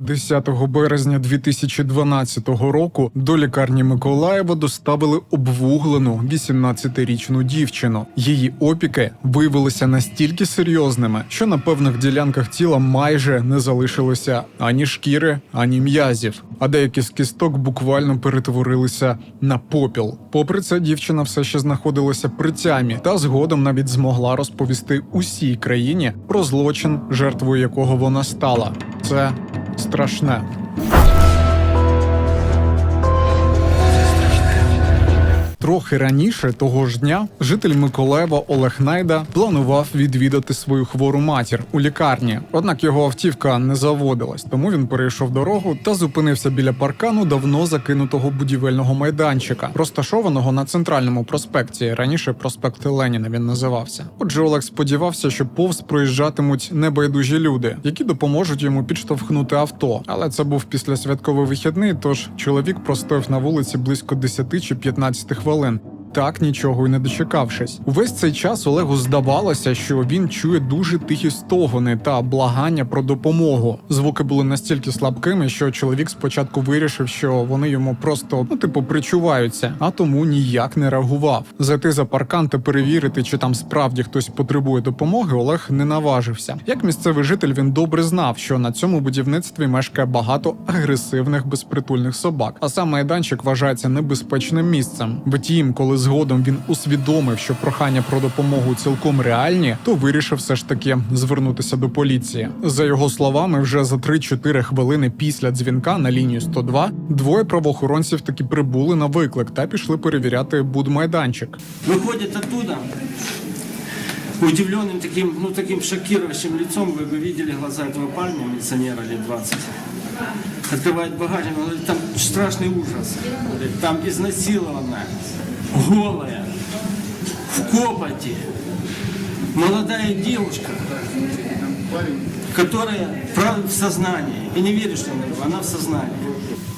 10 березня 2012 року до лікарні Миколаєва доставили обвуглену 18-річну дівчину. Її опіки виявилися настільки серйозними, що на певних ділянках тіла майже не залишилося ані шкіри, ані м'язів, а деякі з кісток буквально перетворилися на попіл. Попри це, дівчина все ще знаходилася при тямі та згодом навіть змогла розповісти усій країні про злочин, жертвою якого вона стала. Це страшне. Трохи раніше того ж дня житель Миколаєва Олег Найда планував відвідати свою хвору матір у лікарні. Однак його автівка не заводилась, тому він перейшов дорогу та зупинився біля паркану давно закинутого будівельного майданчика, розташованого на центральному проспекті. Раніше проспект Леніна він називався. Отже, Олег сподівався, що повз проїжджатимуть небайдужі люди, які допоможуть йому підштовхнути авто. Але це був післясвятковий вихідний, тож чоловік простояв на вулиці близько 10 чи 15 хвилин. хвилин. Так нічого й не дочекавшись. Увесь цей час Олегу здавалося, що він чує дуже тихі стогони та благання про допомогу. Звуки були настільки слабкими, що чоловік спочатку вирішив, що вони йому просто ну типу причуваються, а тому ніяк не реагував. Зайти за паркан та перевірити, чи там справді хтось потребує допомоги, Олег не наважився. Як місцевий житель він добре знав, що на цьому будівництві мешкає багато агресивних безпритульних собак, а сам майданчик вважається небезпечним місцем. Втім, коли згодом він усвідомив, що прохання про допомогу цілком реальні, то вирішив все ж таки звернутися до поліції. За його словами, вже за 3-4 хвилини після дзвінка на лінію 102 двоє правоохоронців таки прибули на виклик та пішли перевіряти будмайданчик. выходит оттуда удивленным таким, ну таким шокирующим лицом, вы бы видели глаза этого парня, милиционера лет 20. Открывает багажник, он говорит, там страшный ужас. Говорит, там изнасилованная, голая, в копоти, молодая девушка, которая правда в сознании. И не что она, жива, она в сознании.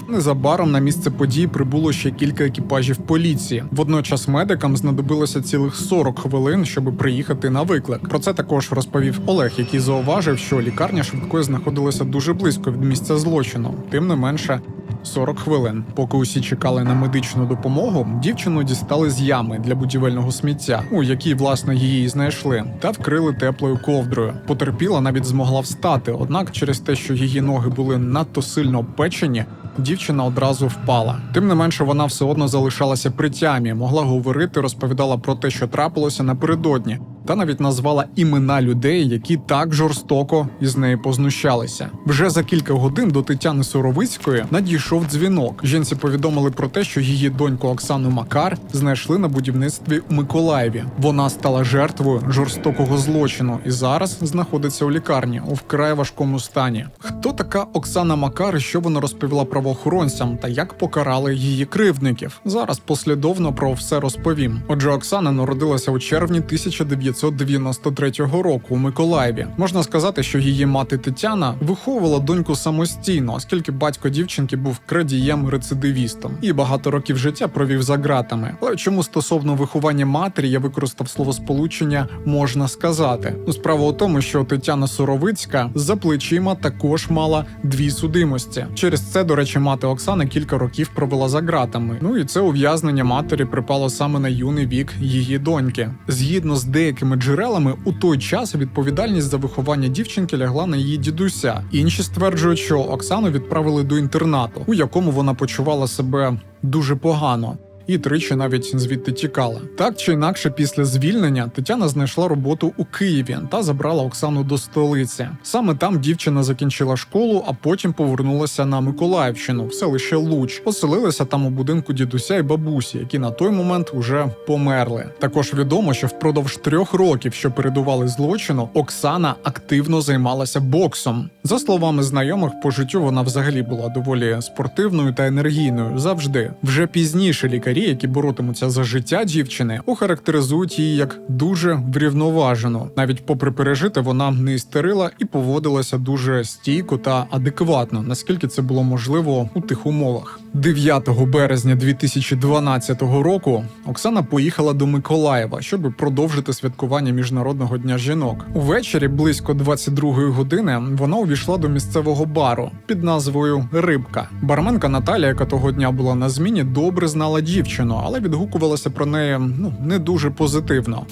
Незабаром на місце події прибуло ще кілька екіпажів поліції. Водночас медикам знадобилося цілих 40 хвилин, щоб приїхати на виклик. Про це також розповів Олег, який зауважив, що лікарня швидкої знаходилася дуже близько від місця злочину. Тим не менше. 40 хвилин, поки усі чекали на медичну допомогу, дівчину дістали з ями для будівельного сміття, у якій власне її знайшли, та вкрили теплою ковдрою. Потерпіла навіть змогла встати. Однак, через те, що її ноги були надто сильно обпечені, дівчина одразу впала. Тим не менше, вона все одно залишалася при тямі, могла говорити, розповідала про те, що трапилося напередодні, та навіть назвала імена людей, які так жорстоко із неї познущалися. Вже за кілька годин до Тетяни Соровицької надійшов дзвінок. Жінці повідомили про те, що її доньку Оксану Макар знайшли на будівництві у Миколаєві. Вона стала жертвою жорстокого злочину і зараз знаходиться у лікарні у вкрай важкому стані. Хто така Оксана Макар і що вона розповіла правоохоронцям та як покарали її кривдників? Зараз послідовно про все розповім. Отже, Оксана народилася у червні 1993 року у Миколаєві. Можна сказати, що її мати Тетяна виховувала доньку самостійно, оскільки батько дівчинки був крадієм-рецидивістом і багато років життя провів за ґратами. Але чому стосовно виховання матері я використав словосполучення можна сказати? Ну, справа у тому, що Тетяна Суровицька за плечима також мала дві судимості. Через це, до речі, мати Оксана кілька років провела за ґратами. Ну і це ув'язнення матері припало саме на юний вік її доньки. Згідно з деякими джерелами, у той час відповідальність за виховання дівчинки лягла на її дідуся. Інші стверджують, що Оксану відправили до інтернату, у якому вона почувала себе дуже погано. І тричі навіть звідти тікала. Так чи інакше, після звільнення Тетяна знайшла роботу у Києві та забрала Оксану до столиці. Саме там дівчина закінчила школу, а потім повернулася на Миколаївщину в селище Луч. Поселилася там у будинку дідуся і бабусі, які на той момент уже померли. Також відомо, що впродовж трьох років, що передували злочину, Оксана активно займалася боксом. За словами знайомих, по життю вона взагалі була доволі спортивною та енергійною завжди. Вже пізніше лікарі, які боротимуться за життя дівчини, охарактеризують її як дуже врівноважену. Навіть попри пережити, вона не істерила і поводилася дуже стійко та адекватно, наскільки це було можливо у тих умовах. 9 березня 2012 року Оксана поїхала до Миколаєва, щоб продовжити святкування міжнародного дня жінок. Увечері близько 22-ї години вона увійшла до місцевого бару під назвою Рибка. Барменка Наталія, яка того дня була на зміні, добре знала дівчину, але відгукувалася про неї ну не дуже позитивно.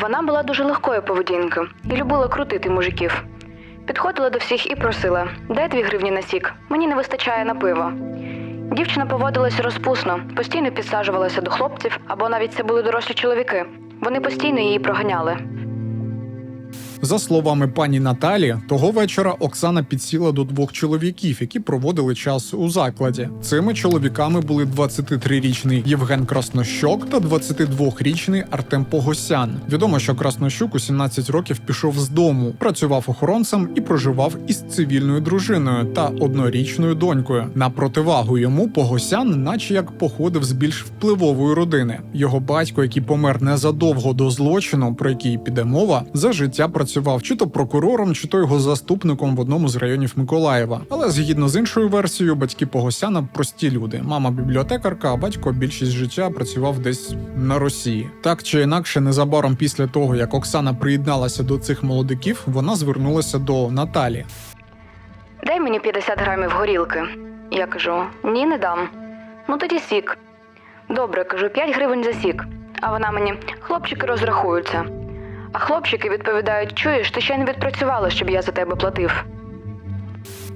Вона була дуже легкої поведінки і любила крутити мужиків. Підходила до всіх і просила: дай дві гривні на сік, мені не вистачає на пиво. Дівчина поводилася розпусно, постійно підсаджувалася до хлопців, або навіть це були дорослі чоловіки. Вони постійно її проганяли. За словами пані Наталі, того вечора Оксана підсіла до двох чоловіків, які проводили час у закладі. Цими чоловіками були 23-річний Євген Краснощок та 22-річний Артем Погосян. Відомо, що Краснощук у 17 років пішов з дому, працював охоронцем і проживав із цивільною дружиною та однорічною донькою. На противагу йому Погосян, наче як походив з більш впливової родини. Його батько, який помер незадовго до злочину, про який піде мова, за життя працював чи то прокурором, чи то його заступником в одному з районів Миколаєва. Але згідно з іншою версією, батьки Погосяна прості люди. Мама бібліотекарка, а батько більшість життя працював десь на Росії. Так чи інакше, незабаром після того, як Оксана приєдналася до цих молодиків, вона звернулася до Наталі. Дай мені 50 грамів горілки. Я кажу: ні, не дам. Ну тоді сік. Добре, кажу, 5 гривень за сік. А вона мені, хлопчики розрахуються. А хлопчики відповідають: чуєш, ти ще не відпрацювала, щоб я за тебе платив.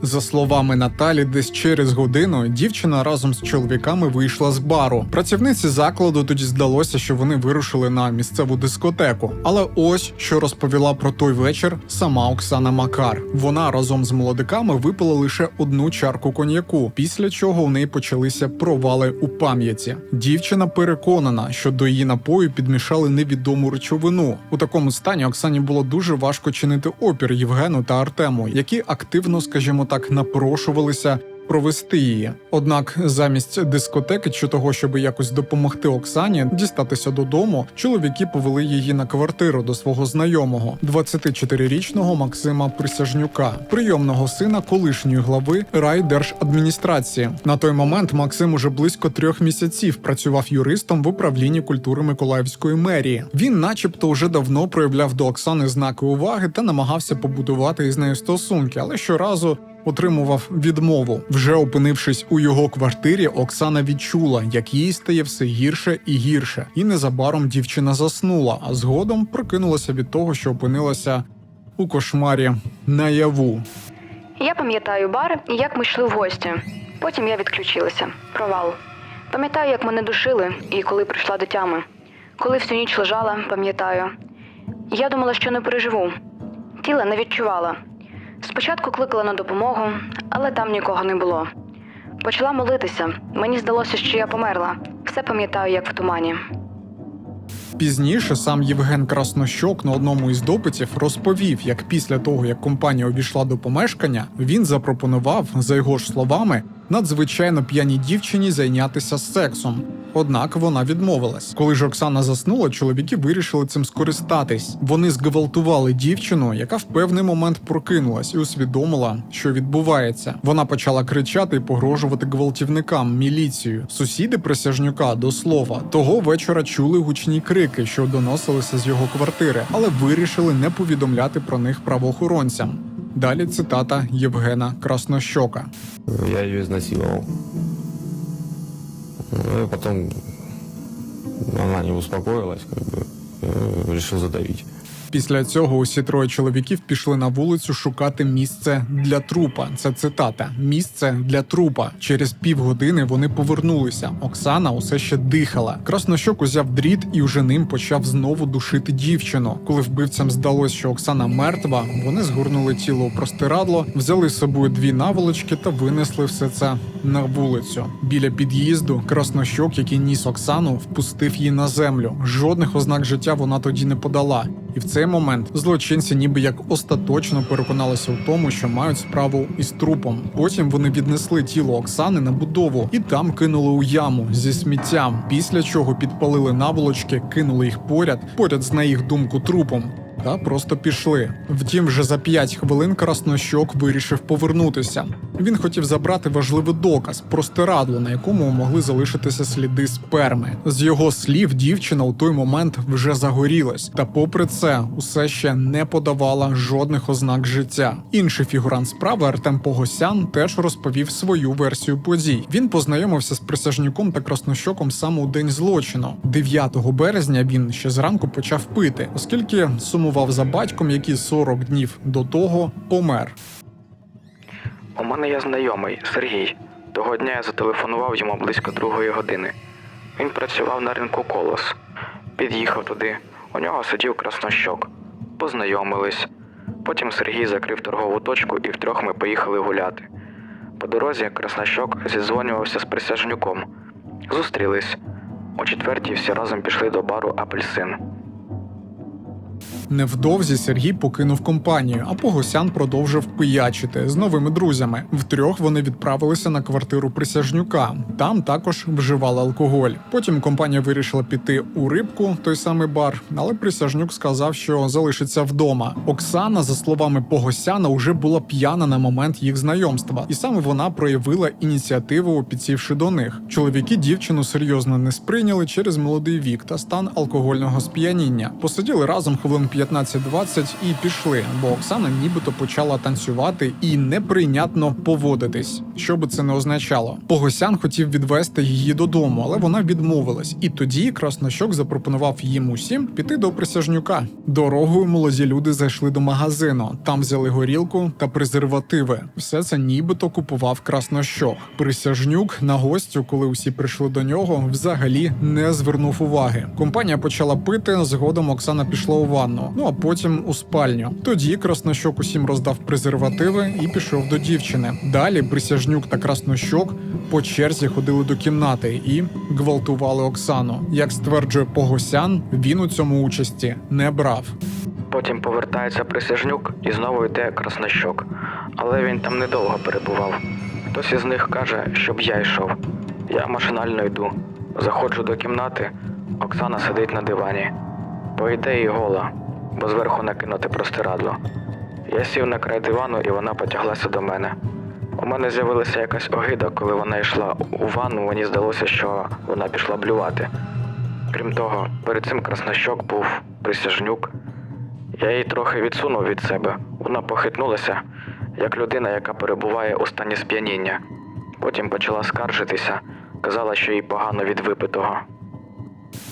За словами Наталі, десь через годину дівчина разом з чоловіками вийшла з бару. Працівниці закладу тоді здалося, що вони вирушили на місцеву дискотеку. Але ось що розповіла про той вечір сама Оксана Макар. Вона разом з молодиками випила лише одну чарку коньяку, після чого у неї почалися провали у пам'яті. Дівчина переконана, що до її напою підмішали невідому речовину. У такому стані Оксані було дуже важко чинити опір Євгену та Артему, які активно, скажімо так, напрошувалися. Провести її. Однак, замість дискотеки чи того, щоб якось допомогти Оксані дістатися додому, чоловіки повели її на квартиру до свого знайомого, 24-річного Максима Присяжнюка, прийомного сина колишньої глави райдержадміністрації. На той момент Максим уже близько трьох місяців працював юристом в управлінні культури Миколаївської мерії. Він, начебто, вже давно проявляв до Оксани знаки уваги та намагався побудувати із нею стосунки, але щоразу отримував відмову. Вже опинившись у його квартирі, Оксана відчула, як їй стає все гірше і гірше, і незабаром дівчина заснула, а згодом прокинулася від того, що опинилася у кошмарі наяву. Я пам'ятаю бар і як ми йшли в гості. Потім я відключилася. Провал. Пам'ятаю, як мене душили, і коли прийшла до тями. Коли всю ніч лежала, пам'ятаю. Я думала, що не переживу. Тіла не відчувала. Спочатку кликала на допомогу, але там нікого не було. Почала молитися. Мені здалося, що я померла. Все пам'ятаю, як в тумані. Пізніше сам Євген Краснощок на одному із допитів розповів, як після того, як компанія увійшла до помешкання, він запропонував, за його ж словами, надзвичайно п'яній дівчині зайнятися сексом. Однак вона відмовилась. Коли ж Оксана заснула, чоловіки вирішили цим скористатись. Вони зґвалтували дівчину, яка в певний момент прокинулась і усвідомила, що відбувається. Вона почала кричати і погрожувати гвалтівникам, міліцію. Сусіди присяжнюка до слова того вечора чули гучні крики, що доносилися з його квартири, але вирішили не повідомляти про них правоохоронцям. Далі цитата Євгена Краснощока. Я її знасилував. Ну потом она не успокоилась, как бы э, решил задавить. Після цього усі троє чоловіків пішли на вулицю шукати місце для трупа. Це цитата: місце для трупа. Через півгодини вони повернулися. Оксана усе ще дихала. Краснощок узяв дріт і вже ним почав знову душити дівчину. Коли вбивцям здалось, що Оксана мертва, вони згорнули тіло у простирадло, взяли з собою дві наволочки та винесли все це на вулицю. Біля під'їзду краснощок, який ніс Оксану, впустив її на землю. Жодних ознак життя вона тоді не подала. І в цей момент злочинці ніби як остаточно переконалися в тому, що мають справу із трупом. Потім вони віднесли тіло Оксани на будову і там кинули у яму зі сміттям. Після чого підпалили наволочки, кинули їх поряд, поряд з на їх думку трупом. Та просто пішли. Втім, вже за 5 хвилин краснощок вирішив повернутися. Він хотів забрати важливий доказ простирадло, на якому могли залишитися сліди сперми. З його слів, дівчина у той момент вже загорілась, та попри це, усе ще не подавала жодних ознак життя. Інший фігурант справи Артем Погосян теж розповів свою версію подій. Він познайомився з присяжнюком та краснощоком саме у день злочину. 9 березня він ще зранку почав пити, оскільки сумував за батьком, який 40 днів до того помер. У мене є знайомий Сергій. Того дня я зателефонував йому близько другої години. Він працював на ринку колос. Під'їхав туди. У нього сидів краснощок. Познайомились. Потім Сергій закрив торгову точку і втрьох ми поїхали гуляти. По дорозі краснощок зідзвонювався з присяжнюком. Зустрілись. О четвертій всі разом пішли до бару Апельсин. Невдовзі Сергій покинув компанію, а Погосян продовжив пиячити з новими друзями. Втрьох вони відправилися на квартиру присяжнюка. Там також вживали алкоголь. Потім компанія вирішила піти у рибку, той самий бар, але присяжнюк сказав, що залишиться вдома. Оксана, за словами Погосяна, уже була п'яна на момент їх знайомства, і саме вона проявила ініціативу, підсівши до них. Чоловіки дівчину серйозно не сприйняли через молодий вік та стан алкогольного сп'яніння. Посиділи разом хвилин 15-20 і пішли, бо Оксана нібито почала танцювати і неприйнятно поводитись. Що би це не означало. Погосян хотів відвести її додому, але вона відмовилась. І тоді краснощок запропонував їм усім піти до присяжнюка. Дорогою молоді люди зайшли до магазину. Там взяли горілку та презервативи. Все це нібито купував краснощок. Присяжнюк на гостю, коли усі прийшли до нього, взагалі не звернув уваги. Компанія почала пити. Згодом Оксана пішла у ну а потім у спальню. Тоді краснощок усім роздав презервативи і пішов до дівчини. Далі присяжнюк та краснощок по черзі ходили до кімнати і гвалтували Оксану. Як стверджує Погосян, він у цьому участі не брав. Потім повертається присяжнюк і знову йде краснощок. Але він там недовго перебував. Хтось із них каже, щоб я йшов. Я машинально йду. Заходжу до кімнати, Оксана сидить на дивані. По ідеї гола, бо зверху накинути простирадло. Я сів на край дивану і вона потяглася до мене. У мене з'явилася якась огида, коли вона йшла у ванну, мені здалося, що вона пішла блювати. Крім того, перед цим краснощок був присяжнюк. Я її трохи відсунув від себе. Вона похитнулася, як людина, яка перебуває у стані сп'яніння. Потім почала скаржитися, казала, що їй погано від випитого.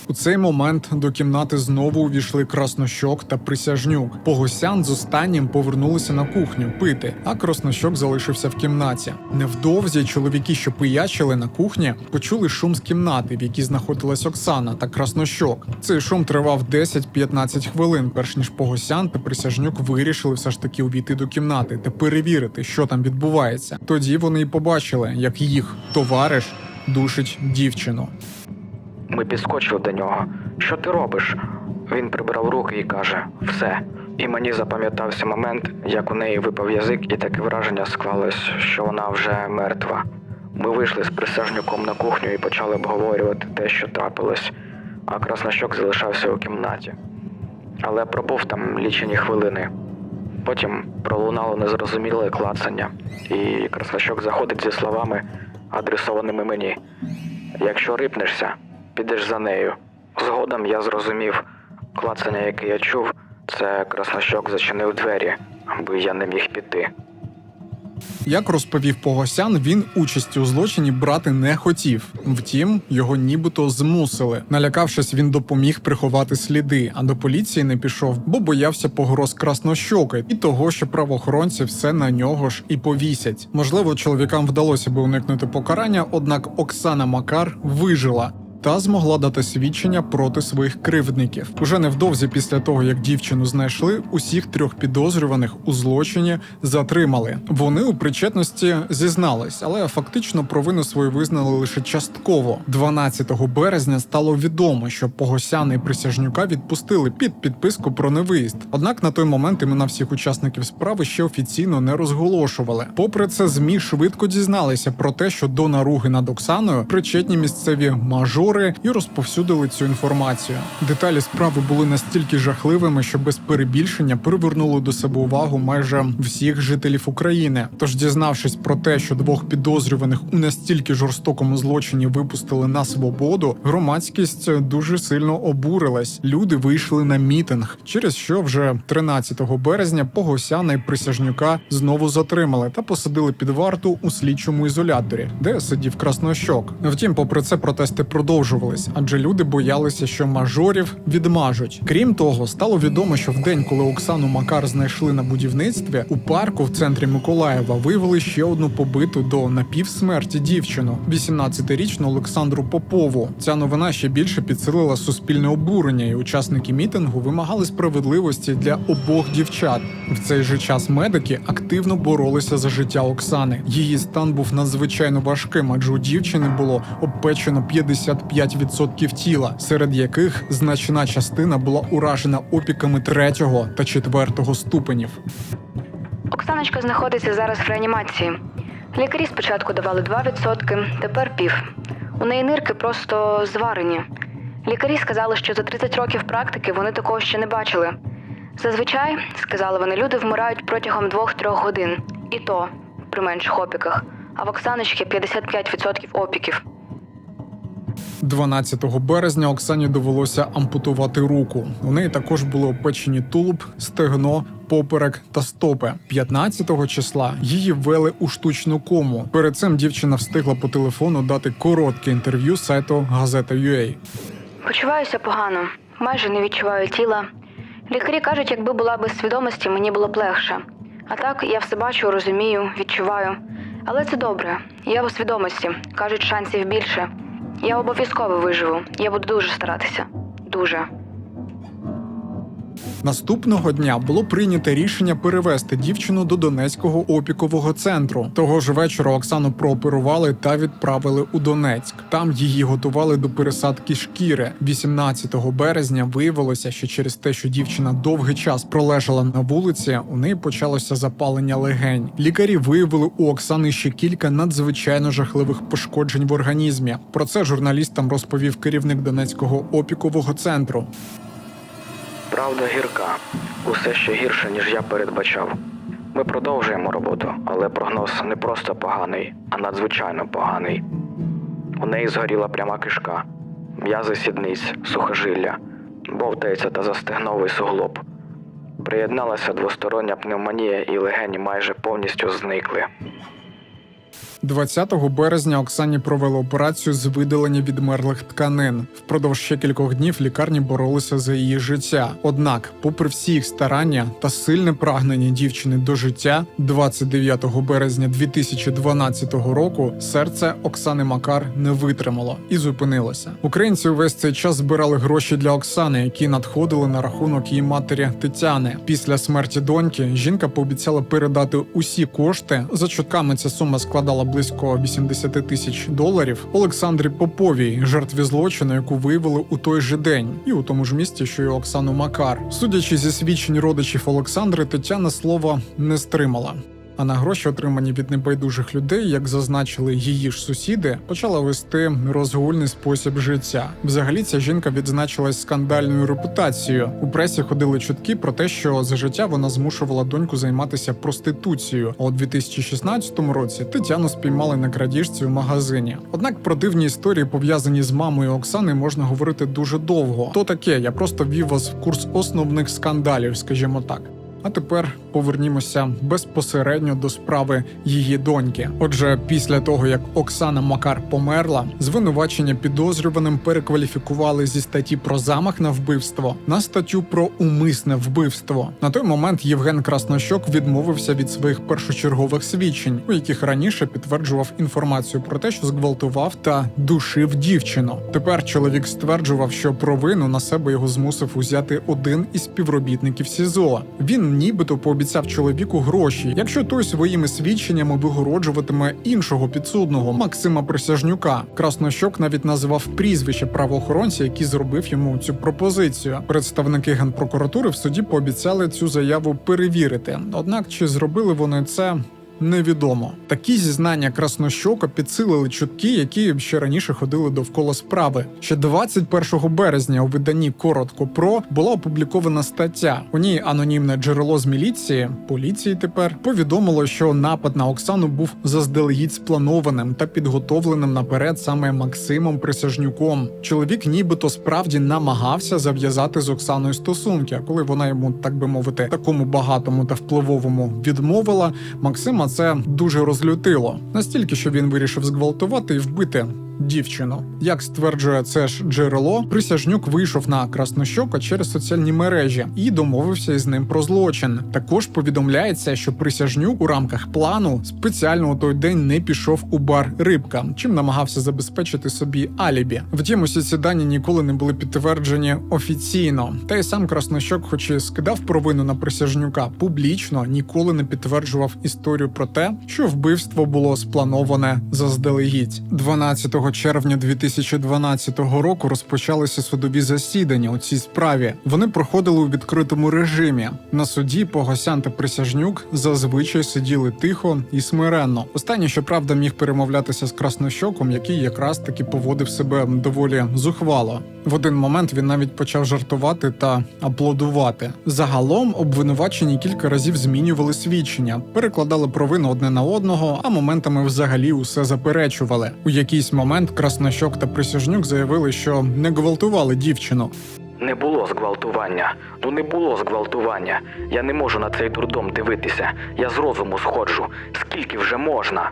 У цей момент до кімнати знову увійшли краснощок та присяжнюк. Погосян з останнім повернулися на кухню пити, а краснощок залишився в кімнаті. Невдовзі чоловіки, що пиячили на кухні, почули шум з кімнати, в якій знаходилась Оксана та краснощок. Цей шум тривав 10-15 хвилин, перш ніж Погосян та присяжнюк вирішили все ж таки увійти до кімнати та перевірити, що там відбувається. Тоді вони й побачили, як їх товариш душить дівчину. Ми підскочили до нього. Що ти робиш? Він прибрав руки і каже: все. І мені запам'ятався момент, як у неї випав язик, і таке враження склалось, що вона вже мертва. Ми вийшли з присяжнюком на кухню і почали обговорювати те, що трапилось, а краснощок залишався у кімнаті. Але пробув там лічені хвилини. Потім пролунало незрозуміле клацання, і краснощок заходить зі словами, адресованими мені. Якщо рипнешся, підеш за нею. Згодом я зрозумів, клацання, яке я чув, це краснощок зачинив двері, аби я не міг піти. Як розповів Погосян, він участі у злочині брати не хотів. Втім, його нібито змусили. Налякавшись, він допоміг приховати сліди, а до поліції не пішов, бо боявся погроз краснощоки і того, що правоохоронці все на нього ж і повісять. Можливо, чоловікам вдалося би уникнути покарання, однак Оксана Макар вижила. Та змогла дати свідчення проти своїх кривдників. Уже невдовзі після того, як дівчину знайшли, усіх трьох підозрюваних у злочині затримали. Вони у причетності зізнались, але фактично провину свою визнали лише частково. 12 березня стало відомо, що Погосяна і присяжнюка відпустили під підписку про невиїзд. Однак на той момент імена всіх учасників справи ще офіційно не розголошували. Попри це, змі швидко дізналися про те, що до наруги над Оксаною причетні місцеві мажори мажори і розповсюдили цю інформацію. Деталі справи були настільки жахливими, що без перебільшення привернули до себе увагу майже всіх жителів України. Тож, дізнавшись про те, що двох підозрюваних у настільки жорстокому злочині випустили на свободу, громадськість дуже сильно обурилась. Люди вийшли на мітинг, через що вже 13 березня Погосяна і Присяжнюка знову затримали та посадили під варту у слідчому ізоляторі, де сидів Краснощок. Втім, попри це протести продовжувались, адже люди боялися, що мажорів відмажуть. Крім того, стало відомо, що в день, коли Оксану Макар знайшли на будівництві, у парку в центрі Миколаєва виявили ще одну побиту до напівсмерті дівчину, 18-річну Олександру Попову. Ця новина ще більше підсилила суспільне обурення, і учасники мітингу вимагали справедливості для обох дівчат. В цей же час медики активно боролися за життя Оксани. Її стан був надзвичайно важким, адже у дівчини було обпечено 55% тіла, серед яких значна частина була уражена опіками третього та четвертого ступенів. Оксаночка знаходиться зараз в реанімації. Лікарі спочатку давали 2%, тепер пів. У неї нирки просто зварені. Лікарі сказали, що за 30 років практики вони такого ще не бачили. Зазвичай, сказали вони, люди вмирають протягом 2-3 годин, і то при менших опіках. А в Оксаночки 55% опіків. 12 березня Оксані довелося ампутувати руку. У неї також були опечені тулуб, стегно, поперек та стопи. 15 числа її ввели у штучну кому. Перед цим дівчина встигла по телефону дати коротке інтерв'ю сайту Газета.ua. Почуваюся погано, майже не відчуваю тіла. Лікарі кажуть, якби була без свідомості, мені було б легше. А так я все бачу, розумію, відчуваю. Але це добре. Я у свідомості. Кажуть, шансів більше. Я обов'язково виживу. Я буду дуже старатися. Дуже. Наступного дня було прийнято рішення перевести дівчину до Донецького опікового центру. Того ж вечора Оксану прооперували та відправили у Донецьк. Там її готували до пересадки шкіри. 18 березня виявилося, що через те, що дівчина довгий час пролежала на вулиці, у неї почалося запалення легень. Лікарі виявили у Оксани ще кілька надзвичайно жахливих пошкоджень в організмі. Про це журналістам розповів керівник Донецького опікового центру. Правда гірка. Усе ще гірше, ніж я передбачав. Ми продовжуємо роботу, але прогноз не просто поганий, а надзвичайно поганий. У неї згоріла пряма кишка, м'язи сідниць, сухожилля, бовтається та застигновий суглоб. Приєдналася двостороння пневмонія і легені майже повністю зникли. 20 березня Оксані провели операцію з видалення відмерлих тканин. Впродовж ще кількох днів лікарні боролися за її життя. Однак, попри всі їх старання та сильне прагнення дівчини до життя, 29 березня 2012 року серце Оксани Макар не витримало і зупинилося. Українці увесь цей час збирали гроші для Оксани, які надходили на рахунок її матері Тетяни. Після смерті доньки жінка пообіцяла передати усі кошти. За чутками ця сума складала близько 80 тисяч доларів Олександрі Поповій, жертві злочину, яку виявили у той же день, і у тому ж місті, що й Оксану Макар. Судячи зі свідчень родичів Олександри, Тетяна слова не стримала. А на гроші, отримані від небайдужих людей, як зазначили її ж сусіди, почала вести розгульний спосіб життя. Взагалі, ця жінка відзначилась скандальною репутацією. У пресі ходили чутки про те, що за життя вона змушувала доньку займатися проституцією. А у 2016 році Тетяну спіймали на крадіжці у магазині. Однак про дивні історії, пов'язані з мамою Оксани, можна говорити дуже довго. То таке, я просто ввів вас в курс основних скандалів, скажімо так. А тепер повернімося безпосередньо до справи її доньки. Отже, після того як Оксана Макар померла, звинувачення підозрюваним перекваліфікували зі статті про замах на вбивство на статтю про умисне вбивство. На той момент Євген Краснощок відмовився від своїх першочергових свідчень, у яких раніше підтверджував інформацію про те, що зґвалтував та душив дівчину. Тепер чоловік стверджував, що провину на себе його змусив узяти один із співробітників СІЗО. Він нібито пообіцяв чоловіку гроші, якщо той своїми свідченнями вигороджуватиме іншого підсудного Максима Присяжнюка. Краснощок навіть назвав прізвище правоохоронця, який зробив йому цю пропозицію. Представники генпрокуратури в суді пообіцяли цю заяву перевірити. Однак, чи зробили вони це? Невідомо. Такі зізнання Краснощока підсилили чутки, які ще раніше ходили довкола справи. Ще 21 березня у виданні Коротко про була опублікована стаття. У ній анонімне джерело з міліції, поліції тепер повідомило, що напад на Оксану був заздалегідь спланованим та підготовленим наперед саме Максимом Присяжнюком. Чоловік нібито справді намагався зав'язати з Оксаною стосунки. А коли вона йому, так би мовити, такому багатому та впливовому відмовила, Максима це дуже розлютило. Настільки, що він вирішив зґвалтувати і вбити. Дівчину, як стверджує це ж джерело, присяжнюк вийшов на Краснощока через соціальні мережі і домовився із ним про злочин. Також повідомляється, що присяжнюк у рамках плану спеціально у той день не пішов у бар Рибка, чим намагався забезпечити собі алібі. Втім, усі ці дані ніколи не були підтверджені офіційно. Та й сам Краснощок, хоч і скидав провину на присяжнюка, публічно ніколи не підтверджував історію про те, що вбивство було сплановане заздалегідь. 12 червня 2012 року розпочалися судові засідання у цій справі. Вони проходили у відкритому режимі. На суді Погосян та Присяжнюк зазвичай сиділи тихо і смиренно. Останній, щоправда, міг перемовлятися з краснощоком, який якраз таки поводив себе доволі зухвало. В один момент він навіть почав жартувати та аплодувати. Загалом обвинувачені кілька разів змінювали свідчення, перекладали провину одне на одного, а моментами взагалі усе заперечували. У якийсь момент Краснощок та Присяжнюк заявили, що не гвалтували дівчину. Не було зґвалтування. Ну не було зґвалтування. Я не можу на цей дурдом дивитися. Я з розуму сходжу. Скільки вже можна?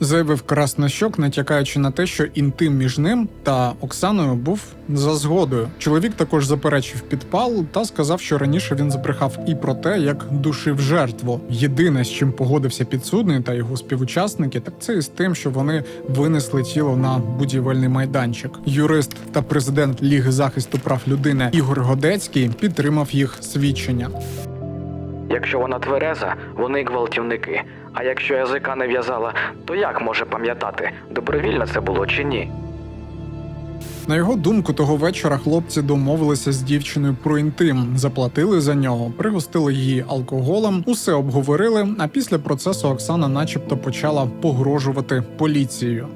Заявив Краснощок, натякаючи на те, що інтим між ним та Оксаною був за згодою. Чоловік також заперечив підпал та сказав, що раніше він збрехав і про те, як душив жертву. Єдине, з чим погодився підсудний та його співучасники, так це із тим, що вони винесли тіло на будівельний майданчик. Юрист та президент Ліги захисту прав людини Ігор Годецький підтримав їх свідчення. Якщо вона твереза, вони гвалтівники. А якщо язика не в'язала, то як може пам'ятати, добровільно це було чи ні? На його думку, того вечора хлопці домовилися з дівчиною про інтим, заплатили за нього, пригостили її алкоголем, усе обговорили. А після процесу Оксана, начебто, почала погрожувати поліцією.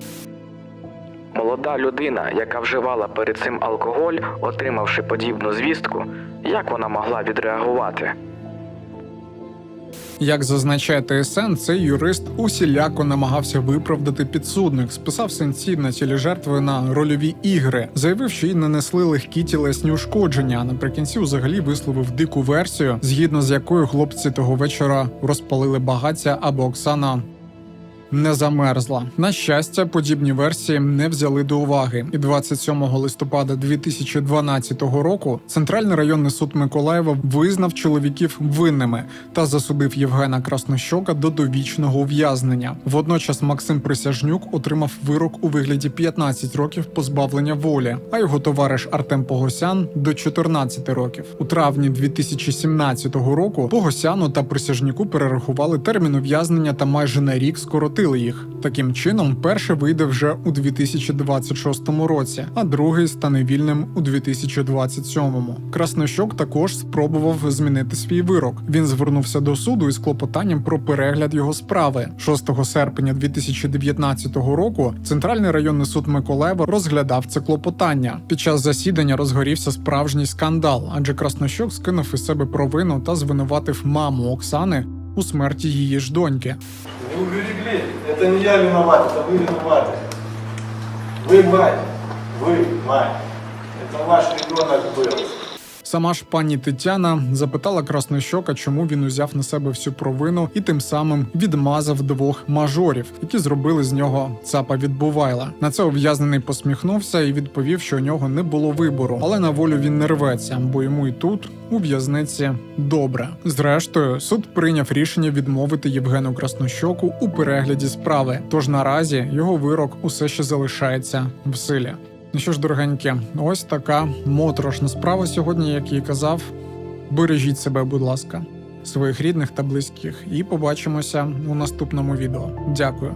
Молода людина, яка вживала перед цим алкоголь, отримавши подібну звістку, як вона могла відреагувати? Як зазначає ТСН, цей юрист усіляко намагався виправдати підсудних, списав синці на тілі жертви на рольові ігри, заявив, що їй нанесли легкі тілесні ушкодження. А наприкінці взагалі висловив дику версію, згідно з якою хлопці того вечора розпалили багаття, або Оксана. Не замерзла. На щастя, подібні версії не взяли до уваги. І 27 листопада 2012 року Центральний районний суд Миколаєва визнав чоловіків винними та засудив Євгена Краснощока до довічного ув'язнення. Водночас Максим Присяжнюк отримав вирок у вигляді 15 років позбавлення волі, а його товариш Артем Погосян до 14 років. У травні 2017 року Погосяну та Присяжнюку перерахували термін ув'язнення та майже на рік скоротили їх. Таким чином, перший вийде вже у 2026 році, а другий стане вільним у 2027. Краснощок також спробував змінити свій вирок. Він звернувся до суду із клопотанням про перегляд його справи. 6 серпня 2019 року Центральний районний суд Миколаєва розглядав це клопотання. Під час засідання розгорівся справжній скандал, адже Краснощок скинув із себе провину та звинуватив маму Оксани у смерті її ж доньки. Не уберегли. Это не я виноват, это вы виноваты. Вы мать. Вы мать. Это ваш ребенок был. Сама ж пані Тетяна запитала Краснощока, чому він узяв на себе всю провину і тим самим відмазав двох мажорів, які зробили з нього цапа відбувайла. На це ув'язнений посміхнувся і відповів, що у нього не було вибору, але на волю він не рветься, бо йому і тут у в'язниці добре. Зрештою, суд прийняв рішення відмовити Євгену Краснощоку у перегляді справи. Тож наразі його вирок усе ще залишається в силі. Ну що ж, дорогенькі, ось така моторошна справа сьогодні, як і казав. Бережіть себе, будь ласка, своїх рідних та близьких, і побачимося у наступному відео. Дякую.